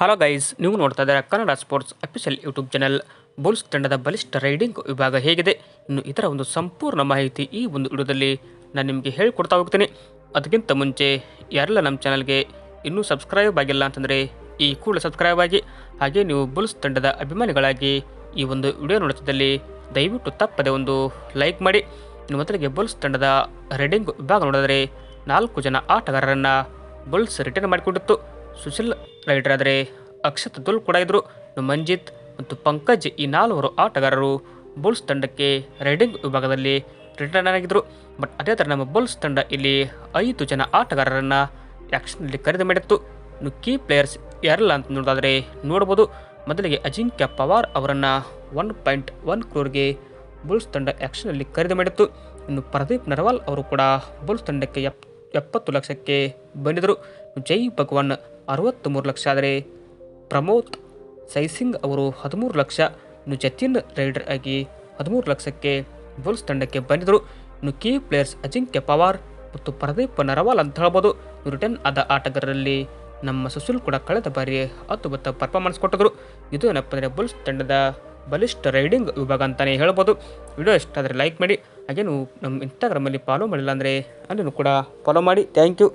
Hello guys, ನೀವು ನೋಡ್ತಾ ಇದ್ದಾರೆ Kannada sports official YouTube channel. Bulls ತಂಡದ ಬಲಿಷ್ಠ ರೈಡಿಂಗ್ ವಿಭಾಗ ಹೇಗಿದೆ? ಇನ್ನು ಇದರ ಒಂದು ಸಂಪೂರ್ಣ ಮಾಹಿತಿ ಈ ಒಂದು ವಿಡಿಯೋದಲ್ಲಿ ನಾನು ನಿಮಗೆ ಹೇಳಿಕೊಡ್ತಾ ಹೋಗ್ತೀನಿ. ಅದಕ್ಕಿಂತ ಮುಂಚೆ ಯಾರೆಲ್ಲ ನಮ್ಮ ಚಾನಲ್ಗೆ ಇನ್ನೂ ಸಬ್ಸ್ಕ್ರೈಬ್ ಆಗಿಲ್ಲ ಅಂತಂದರೆ ಈ ಕೂಡಲೇ ಸಬ್ಸ್ಕ್ರೈಬ್ ಆಗಿ, ಹಾಗೆ ನೀವು ಬುಲ್ಸ್ ತಂಡದ ಅಭಿಮಾನಿಗಳಾಗಿ ಈ ಒಂದು ವಿಡಿಯೋ ನೋಡುತ್ತಿದ್ದಲ್ಲಿ ದಯವಿಟ್ಟು ತಪ್ಪದೆ ಒಂದು ಲೈಕ್ ಮಾಡಿ. ಇನ್ನು ಮೊದಲಿಗೆ ಬುಲ್ಸ್ ತಂಡದ ರೈಡಿಂಗ್ ವಿಭಾಗ ನೋಡಿದರೆ ನಾಲ್ಕು ಜನ ಆಟಗಾರರನ್ನು ಬುಲ್ಸ್ ರಿಟರ್ನ್ ಮಾಡಿಕೊಂಡಿತ್ತು ಸುಶೀಲ್ ರೈಡರ್ ಆದರೆ ಅಕ್ಷತ್ ದುಲ್ ಕೂಡ ಇದ್ದರು ಮಂಜಿತ್ ಮತ್ತು ಪಂಕಜ್ ಈ ನಾಲ್ವರು ಆಟಗಾರರು. ಬುಲ್ಸ್ ತಂಡಕ್ಕೆ ರೈಡಿಂಗ್ ವಿಭಾಗದಲ್ಲಿ ರಿಟರ್ನ್ ಆಗಿದ್ದರು ಬಟ್ ಅದೇ ಥರ ನಮ್ಮ ಬುಲ್ಸ್ ತಂಡ ಇಲ್ಲಿ ಐದು ಜನ ಆಟಗಾರರನ್ನು ಆ್ಯಕ್ಷನ್ನಲ್ಲಿ ಖರೀದಿ ಮಾಡಿತ್ತು. ಇನ್ನು ಕೀ ಪ್ಲೇಯರ್ಸ್ ಯಾರಲ್ಲ ಅಂತ ನೋಡೋದಾದರೆ ನೋಡ್ಬೋದು. ಮೊದಲಿಗೆ ಅಜಿಂಕ್ಯ ಪವಾರ್ ಅವರನ್ನು ಒನ್ ಪಾಯಿಂಟ್ ಒನ್ ಕ್ರೋರ್ಗೆ ಬುಲ್ಸ್ ತಂಡ ಆ್ಯಕ್ಷನ್ನಲ್ಲಿ ಖರೀದಿ ಮಾಡಿತ್ತು. ಇನ್ನು ಪ್ರದೀಪ್ ನರ್ವಾಲ್ ಅವರು ಕೂಡ ಬುಲ್ಸ್ ತಂಡಕ್ಕೆ ಎಪ್ ಎಪ್ಪತ್ತು ಲಕ್ಷಕ್ಕೆ ಬಂದಿದ್ದರು ಜೈ ಭಗವಾನ್ ಅರವತ್ತ್ಮೂರು ಲಕ್ಷ ಆದರೆ ಪ್ರಮೋದ್ ಸೈಸಿಂಗ್ ಅವರು ಹದಿಮೂರು ಲಕ್ಷ. ಇನ್ನು ಜತಿನ್ ರೈಡರ್ ಆಗಿ ಹದಿಮೂರು ಲಕ್ಷಕ್ಕೆ ಬುಲ್ಸ್ ತಂಡಕ್ಕೆ ಬಂದಿದ್ದರು. ಇನ್ನು ಕೀ ಪ್ಲೇಯರ್ಸ್ ಅಜಿಂಕ್ಯ ಪವಾರ್ ಮತ್ತು ಪ್ರದೀಪ್ ನರವಾಲ್ ಅಂತ ಹೇಳ್ಬೋದು. ರಿಟರ್ನ್ ಆದ ಆಟಗಾರರಲ್ಲಿ ನಮ್ಮ ಸುಶೀಲ್ ಕೂಡ ಕಳೆದ ಬಾರಿ ಅದ್ಭುತ ಪರ್ಫಾರ್ಮೆನ್ಸ್ ಕೊಟ್ಟಿದ್ರು ಇದು ಏನಪ್ಪ ಅಂದರೆ ಬುಲ್ಸ್ ತಂಡದ ಬಲಿಷ್ಠ ರೈಡಿಂಗ್ ವಿಭಾಗ ಅಂತಲೇ ಹೇಳ್ಬೋದು. ವಿಡಿಯೋ ಇಷ್ಟ ಆದರೆ ಲೈಕ್ ಮಾಡಿ, ಹಾಗೇನು ನಮ್ಮ ಇನ್ಸ್ಟಾಗ್ರಾಮಲ್ಲಿ ಫಾಲೋ ಮಾಡಿಲ್ಲ ಅಂದರೆ ಅಲ್ಲಿನೂ ಕೂಡ ಫಾಲೋ ಮಾಡಿ. Thank you